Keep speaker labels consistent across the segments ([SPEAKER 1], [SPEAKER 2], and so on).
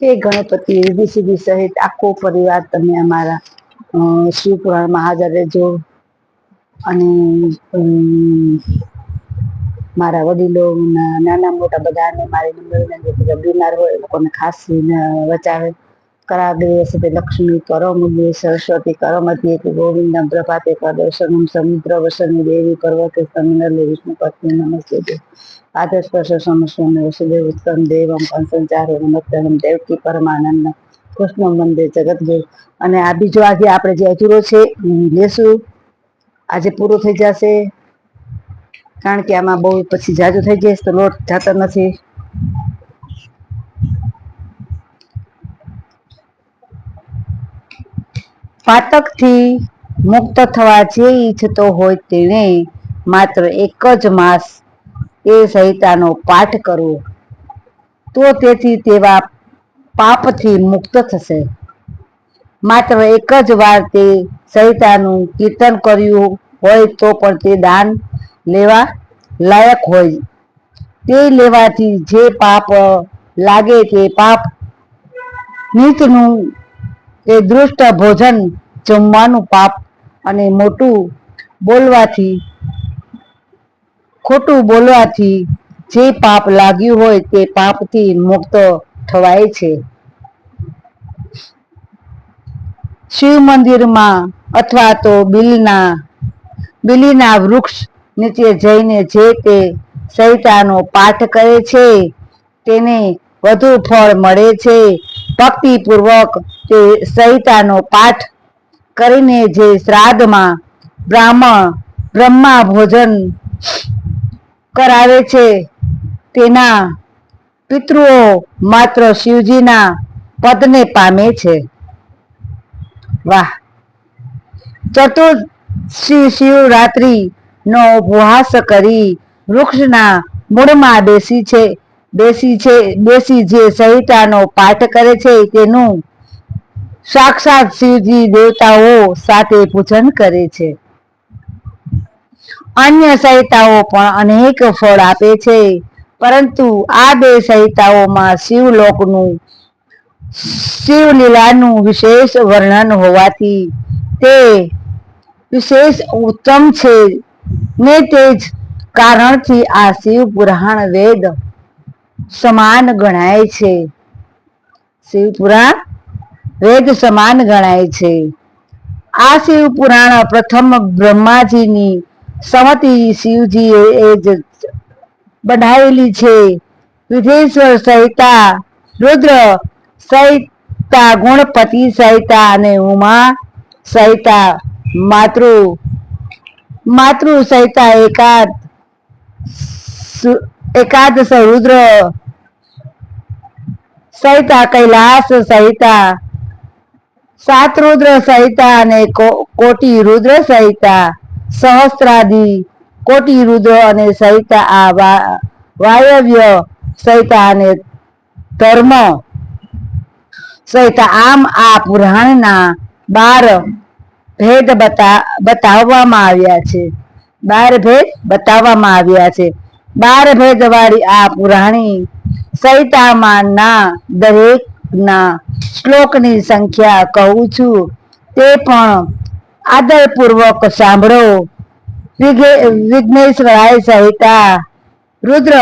[SPEAKER 1] કે ગણપતિ સીધી સહિત આખો પરિવાર તમે અમારા શિવપુરાણમાં હાજર રહેજો. અને મારા વડીલો નાના મોટા બધાને મારી બીમાર હોય એ લોકોને ખાંસી વચાવે. કરાવે તે લક્ષ્મી કરમુદે સરસ્વતી કરમતી કે ગોવિંદમ પ્રભાતે પ્રદર્શનમ સમુદ્ર વસન દેવી પર્વતે સમિનલે વિષ્ણુ પત્ની નમસ્તે આદર્શ સ્પર્શ સમસ્વન વસુદેવ ઉત્તમ દેવમ કંસંચારે નમસ્તમ દેવકી પરમાનંદ, કૃષ્ણ મંદિર જગતગુરુ અને આ બીજો આજે આપણે જે અધૂરો છે લેશું. આજે પૂરો થઈ જશે. કારણ કે આમાં બહુ પછી જાજુ થઈ જશે, તો લોટ જાતો નથી. પાતકથી મુક્ત થવા જે ઈચ્છતો હોય તેણે માત્ર એક જ માસ એ સંહિતાનો પાઠ કરવો. તો તેથી તેવા પાપથી મુક્ત થશે. માત્ર એક જ વાર તે સંહિતાનું કીર્તન કર્યું હોય તો પણ તે દાન લેવા લાયક હોય. તે લેવાથી જે પાપ લાગે તે પાપ નીતનું એ દૃષ્ટ ભોજન જમવાનું પાપ અને મોટું બોલવાથી, ખોટું બોલવાથી જે પાપ લાગ્યું હોય તે પાપથી મુક્ત થવાય છે. શિવ મંદિરમાં અથવા તો બિલના, બિલીના વૃક્ષ નીચે જઈને જે તે સહિતાનો પાઠ કરે છે, તેને વધુ ફળ મળે છે. ભક્તિપૂર્વક તે સંહિતાનો પાઠ કરીને જે શ્રાદ્ધમાં બ્રાહ્મણ બ્રહ્મા ભોજન કરાવે છે, તેના પિતૃઓ માત્ર શિવજીના પદને પામે છે. વાહ! ચતુર્થી શિવરાત્રિ નો ઉપવાસ કરી વૃક્ષના મૂળમાં બેસી છે બેસી છે, બેસી જે સહિતાનો પાઠ કરે છે તેનું સાક્ષાત શિવજી દેવતાઓ સાથે પૂજન કરે છે. અન્ય સહિતાઓ પણ અનેક ફળ આપે છે. પરંતુ આ બે સહિતાઓમાં શિવલોકનું શિવલીલાનું વિશેષ વર્ણન હોવાથી તે વિશેષ ઉત્તમ છે. ને તે જ કારણથી આ શિવ પુરાણ વેદ સમાન ગણાય છે. શિવ પુરાણ વેદ સમાન ગણાય છે. આ શિવ પુરાણ પ્રથમ બ્રહ્માજીની સમતિ શિવજીએ એ જ બનાવેલી છે. વિધેશ્વર સહિતા, રુદ્ર સહિતા, ગુણપતિ સહિતા અને ઉમા સહિતા માતૃ માતૃ સહિતા એકાદ એકાદશ રુદ્ર સહિતા, કૈલાસ સહિતા સાત રુદ્ર સહિતા અને કોટી રુદ્ર સહિતા સહસ્ત્રાદી કોટી રુદ્ર અને સહિતા આ વાયવ્ય સહિતા અને ધર્મ સહિતા આમ આ પુરાણના બાર ભેદ બતા, બતાવવામાં આવ્યા છે. બાર ભેદ બતાવવામાં આવ્યા છે. બાર ભેદ વાળી આ પુરાણી સહિતામાં ના દરેક ના શ્લોકની સંખ્યા કહું છું. તે પણ આદરપૂર્વક સાંભળો. વિઘે- વિઘ્નેશ્વરાય સહિતા રુદ્ર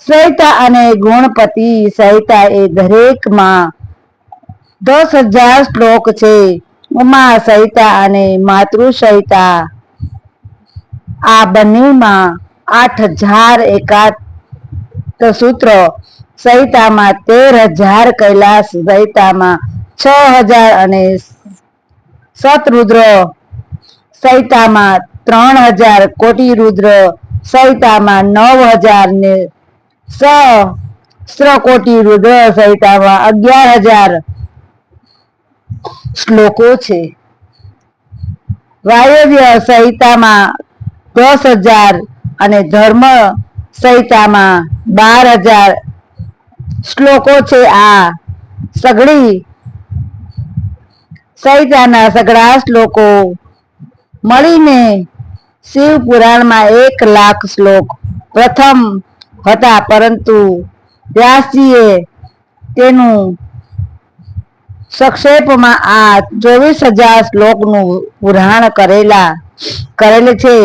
[SPEAKER 1] સહિતા અને ગુણપતિ સહિતા એ દરેકમાં દસ હજાર શ્લોક છે. ઉમા સહિતા અને માતૃ સહિતા આ બંનેમાં આઠ હજાર એકાદ સૂત્ર સહિતામાં તેર હજાર કૈલાસ સહિતામાં છ હજાર અને સતરુદ્ર સહિતામાં ત્રણ હજાર કોટી રુદ્ર સહિતામાં નવ હજાર ને સહસ્ત્ર કોટી રુદ્ર સહિતામાં અગિયાર હજાર શ્લોકો છે. વાયવ્ય સંહિતામાં દસ હજાર અને ધર્મ સહિતામાં બાર હજાર શ્લોકો છે આ. સઘળી. સંહિતાના સઘળા શ્લોકો. મળીને શિવ પુરાણમાં એક લાખ શ્લોક પ્રથમ હતા, પરંતુ વ્યાસજીએ તેનું સંક્ષેપમાં આ ચોવીસ હજાર શ્લોકનું પુરાણ કરેલા, કરેલ છે.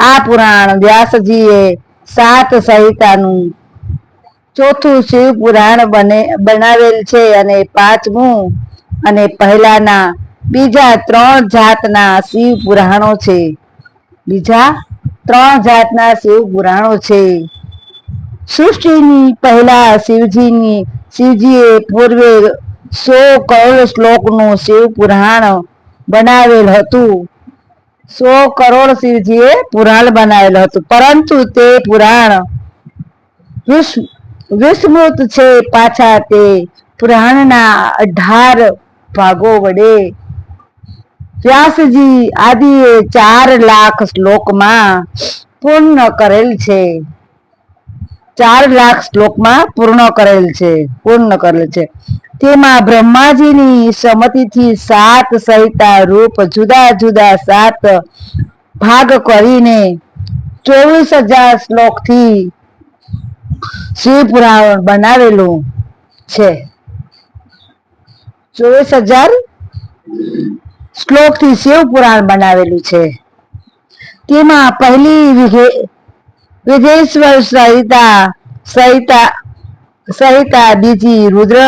[SPEAKER 1] આ પુરાણ વ્યાસજીએ સાત સંહિતાનું ચોથું શિવ પુરાણ બને, બનાવેલ છે અને પાંચમું અને પહેલાના બીજા ત્રણ જાતના શિવ પુરાણો છે. બીજા ત્રણ જાતના શિવ પુરાણો છે. સૃષ્ટિની પહેલા શિવજીની, શિવજીએ પૂર્વે સો કરોડ શ્લોકનું શિવ પુરાણ બનાવેલ હતું. સો કરોડ શિવજીએ પુરાણ બનાવેલ હતું. પરંતુ તે પુરાણ વિસ્મ- વિસ્મૃત છે પાછા તે પુરાણના અઢાર ભાગો વડે. વ્યાસજી આદિએ ચાર લાખ શ્લોકમાં પૂર્ણ કરેલ છે. ચાર લાખ શ્લોકમાં પૂર્ણ કરેલ છે, પૂર્ણ કરેલ છે. તેમાં બ્રહ્માજીની સંમતિથી સાત સહિતા રૂપ જુદા જુદા સાત ભાગ કરીને ચોવીસ હજાર શ્લોકથી શિવ પુરાણ બનાવેલું છે. ચોવીસ હજાર શ્લોકથી શિવ પુરાણ બનાવેલું છે. તેમાં પહેલી વિધેશ્વર સહિતા સહિતા, સંહિતા બીજી રુદ્ર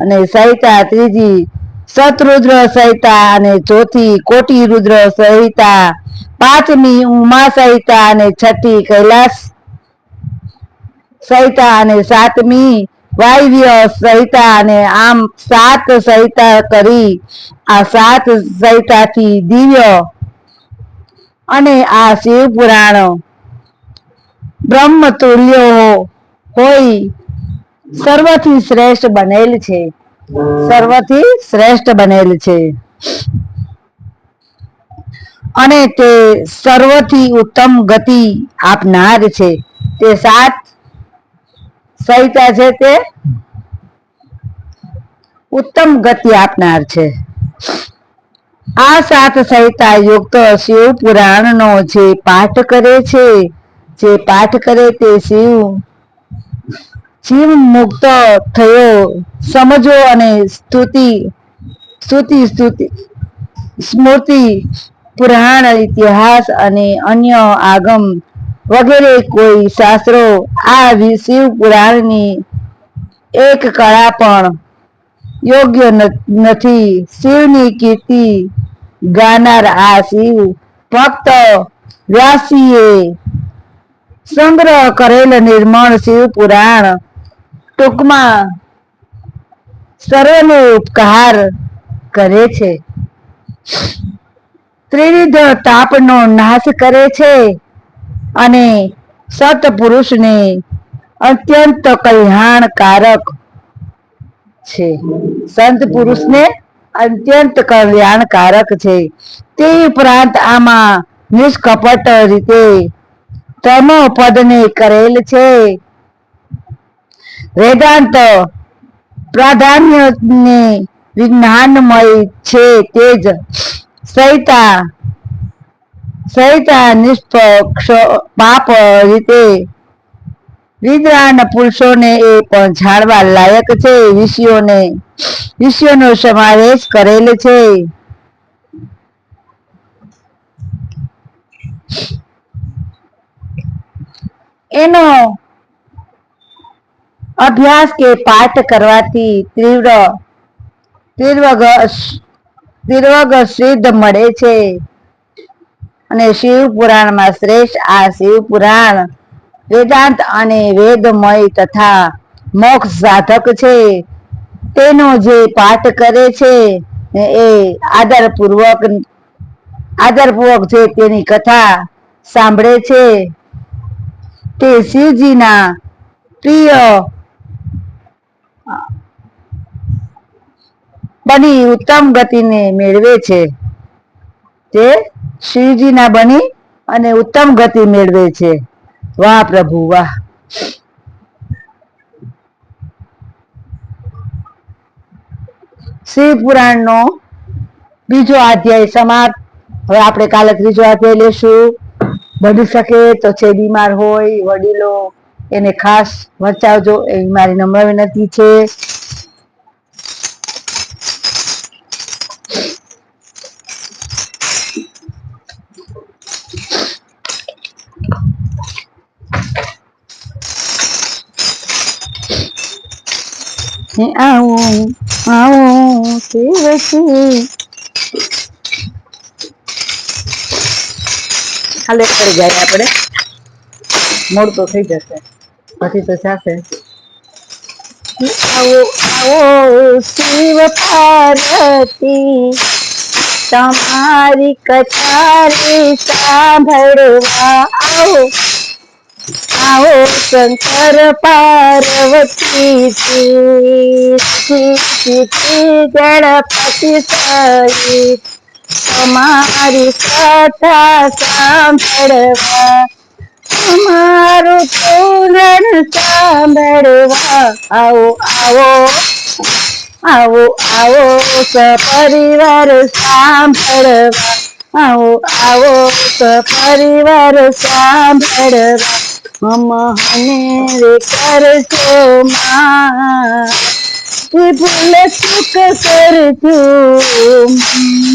[SPEAKER 1] અને સહિતા ત્રીજી સતરુદ્ર સહિતા અને ચોથી કોટી રુદ્ર સહિતા, પાંચમી ઉમા સહિતા અને છઠ્ઠી કૈલાસ સંહિતા અને સાતમી વાયવ્ય સહિતા અને આમ સાત સહિતા કરી. આ સાત સંહિતાથી દિવ્ય અને આ શિવ પુરાણ બ્રહ્મ તુલ્ય હોય સર્વથી શ્રેષ્ઠ બનેલ છે. સર્વથી શ્રેષ્ઠ બનેલ છે. અને તે સર્વથી ઉત્તમ ગતિ આપનાર છે. તે સાત સંહિતા છે તે? ઉત્તમ ગતિ આપનાર છે. આ સાત સહિતા યુક્ત શિવ પુરાણનો જે પાઠ કરે છે, જે પાઠ કરે તે શિવ જીવ મુક્ત થયો, સમજો અને સ્તુતિ સ્તુતિ સ્તુતિ, સ્મૃતિ, પુરાણ, ઇતિહાસ અને અન્ય આગમ વગેરે કોઈ શાસ્ત્રો આ શિવ શિવ પુરાણની એક કળા પણ યોગ્ય નથી નથી. શિવની કીર્તિ ગાનાર આ શિવ ફક્ત વ્યાસીએ સંગ્રહ કરેલ નિર્મળ શિવ પુરાણ ટૂંકમાં સર્વનો ઉપકાર કરે છે. ત્રિવિધ તાપનો નાશ કરે છે. અને સત્પુરુષને અત્યંત કલ્યાણકારક છે. સંત પુરુષને અત્યંત કલ્યાણકારક છે. તે ઉપરાંત આમાં નિષ્કપટ રીતે તમ કરેલ છે. વેદાંત પ્રાધાન્ય ને વિજ્ઞાનમય છે. તે જ સંહિતા સંહિતા નિષ્પક્ષ પાપ રીતે વિદ્વાન પુરુષોને એ પણ જાણવા લાયક છે. વિષયોને વિષયોનો સમાવેશ કરેલ છે. એનો અભ્યાસ કે પાઠ કરવાથી તીવ્ર તીવ્ર તીવ્ર સિદ્ધ મળે છે. અને શિવ પુરાણમાં શ્રેષ્ઠ આ શિવ પુરાણ વેદાંત અને વેદમય તથા મોક્ષ સાધક છે. તેનો જે પાઠ કરે છે એ આદરપૂર્વક આદરપૂર્વક જે તેની કથા સાંભળે છે તે શિવજીના પ્રિય બની ઉત્તમ ગતિને મેળવે છે. તે શિવજીના બની અને ઉત્તમ ગતિ મેળવે છે. વાહ પ્રભુ, વાહ. શિવ પુરાણનો બીજો અધ્યાય સમાપ્ત. હવે આપણે કાલે ત્રીજો અધ્યાય લેશું. બની શકે તો છે બીમાર હોય, વડીલો એને ખાસ વંચાવજો એ મારી નમ્ર વિનંતી છે. હે આવો આવો શિવજી હાલે કરી જાય આપણે. મોડ તો થઈ જશે. પછી તો થશે આવો આવો શિવ પાર્વતી તમારી કથારી સાંભળવા આવો. આવો શંકર પાર્વતી ગણપતિ સહિત તમારી કથા સાંભળવા અમારું પૂરણ સાંભળવા આવો આવો આવો આવો, સપરિવાર સાંભળવા આવો આવો, સપરિવાર સાંભળવા. અમને રે કરજો માં ભૂલ ચૂક કરજો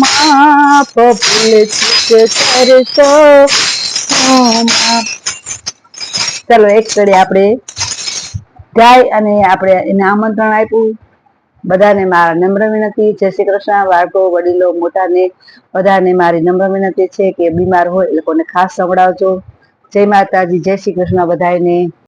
[SPEAKER 1] માફ ભૂલ ચૂક કરજો ચલો એક ઘડી આપણે જાય અને આપણે એને આમંત્રણ આપ્યું. બધાને મારા નમ્ર વિનંતી. જય શ્રી કૃષ્ણ. બાળકો, વડીલો, મોટાને બધાને મારી નમ્ર વિનંતી છે કે બીમાર હોય એ લોકોને ખાસ સંભળાવજો. જય માતાજી જય શ્રી કૃષ્ણ બધાને